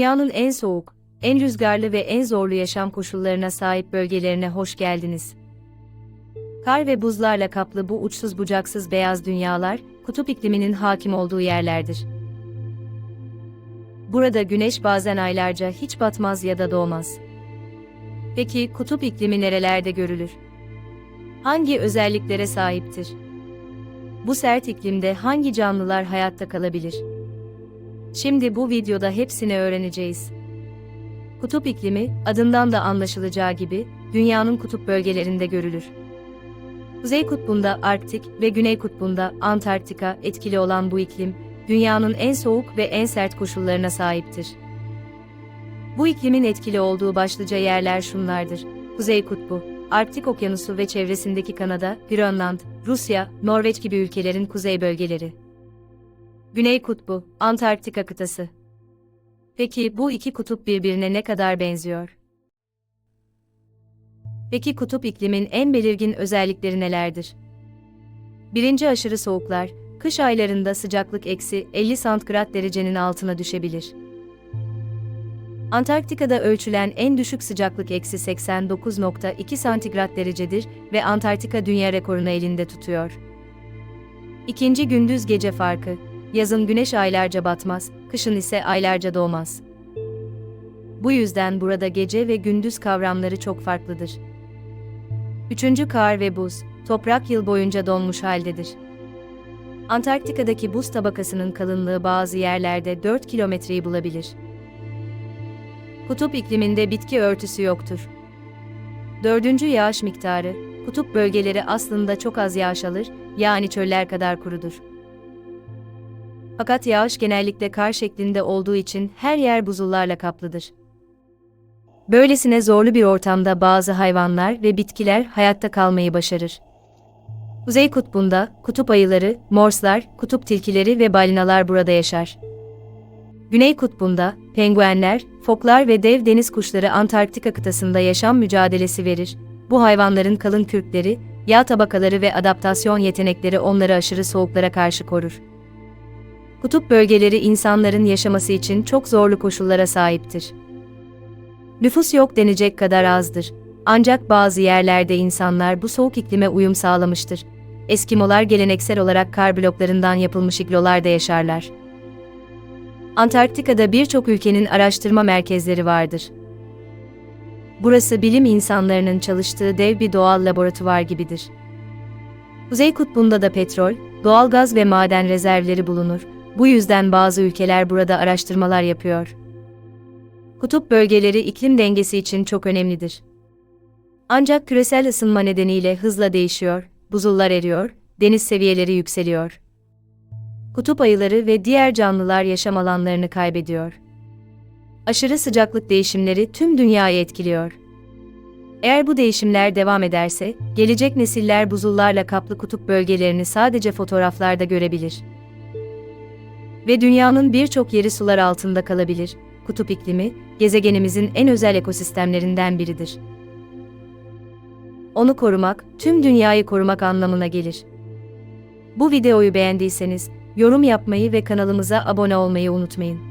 Dünyanın en soğuk, en rüzgarlı ve en zorlu yaşam koşullarına sahip bölgelerine hoş geldiniz. Kar ve buzlarla kaplı bu uçsuz bucaksız beyaz dünyalar, kutup ikliminin hakim olduğu yerlerdir. Burada güneş bazen aylarca hiç batmaz ya da doğmaz. Peki kutup iklimi nerelerde görülür? Hangi özelliklere sahiptir? Bu sert iklimde hangi canlılar hayatta kalabilir? Şimdi bu videoda hepsini öğreneceğiz. Kutup iklimi, adından da anlaşılacağı gibi, dünyanın kutup bölgelerinde görülür. Kuzey kutbunda Arktik ve Güney kutbunda Antarktika etkili olan bu iklim, dünyanın en soğuk ve en sert koşullarına sahiptir. Bu iklimin etkili olduğu başlıca yerler şunlardır. Kuzey Kutbu, Arktik Okyanusu ve çevresindeki Kanada, Grönland, Rusya, Norveç gibi ülkelerin kuzey bölgeleri. Güney Kutbu, Antarktika kıtası. Peki bu iki kutup birbirine ne kadar benziyor? Peki kutup iklimin en belirgin özellikleri nelerdir? Birinci aşırı soğuklar, kış aylarında sıcaklık eksi 50 santigrat derecenin altına düşebilir. Antarktika'da ölçülen en düşük sıcaklık eksi 89.2 santigrat derecedir ve Antarktika dünya rekorunu elinde tutuyor. İkinci gündüz gece farkı, yazın güneş aylarca batmaz, kışın ise aylarca doğmaz. Bu yüzden burada gece ve gündüz kavramları çok farklıdır. Üçüncü kar ve buz, toprak yıl boyunca donmuş haldedir. Antarktika'daki buz tabakasının kalınlığı bazı yerlerde 4 kilometreyi bulabilir. Kutup ikliminde bitki örtüsü yoktur. Dördüncü yağış miktarı, kutup bölgeleri aslında çok az yağış alır, yani çöller kadar kurudur. Fakat yağış genellikle kar şeklinde olduğu için her yer buzullarla kaplıdır. Böylesine zorlu bir ortamda bazı hayvanlar ve bitkiler hayatta kalmayı başarır. Kuzey kutbunda kutup ayıları, morslar, kutup tilkileri ve balinalar burada yaşar. Güney kutbunda penguenler, foklar ve dev deniz kuşları Antarktika kıtasında yaşam mücadelesi verir. Bu hayvanların kalın kürkleri, yağ tabakaları ve adaptasyon yetenekleri onları aşırı soğuklara karşı korur. Kutup bölgeleri insanların yaşaması için çok zorlu koşullara sahiptir. Nüfus yok denecek kadar azdır. Ancak bazı yerlerde insanlar bu soğuk iklime uyum sağlamıştır. Eskimolar geleneksel olarak kar bloklarından yapılmış iglolarda yaşarlar. Antarktika'da birçok ülkenin araştırma merkezleri vardır. Burası bilim insanlarının çalıştığı dev bir doğal laboratuvar gibidir. Kuzey kutbunda da petrol, doğal gaz ve maden rezervleri bulunur. Bu yüzden bazı ülkeler burada araştırmalar yapıyor. Kutup bölgeleri iklim dengesi için çok önemlidir. Ancak küresel ısınma nedeniyle hızla değişiyor, buzullar eriyor, deniz seviyeleri yükseliyor. Kutup ayıları ve diğer canlılar yaşam alanlarını kaybediyor. Aşırı sıcaklık değişimleri tüm dünyayı etkiliyor. Eğer bu değişimler devam ederse, gelecek nesiller buzullarla kaplı kutup bölgelerini sadece fotoğraflarda görebilir. Ve dünyanın birçok yeri sular altında kalabilir. Kutup iklimi, gezegenimizin en özel ekosistemlerinden biridir. Onu korumak, tüm dünyayı korumak anlamına gelir. Bu videoyu beğendiyseniz, yorum yapmayı ve kanalımıza abone olmayı unutmayın.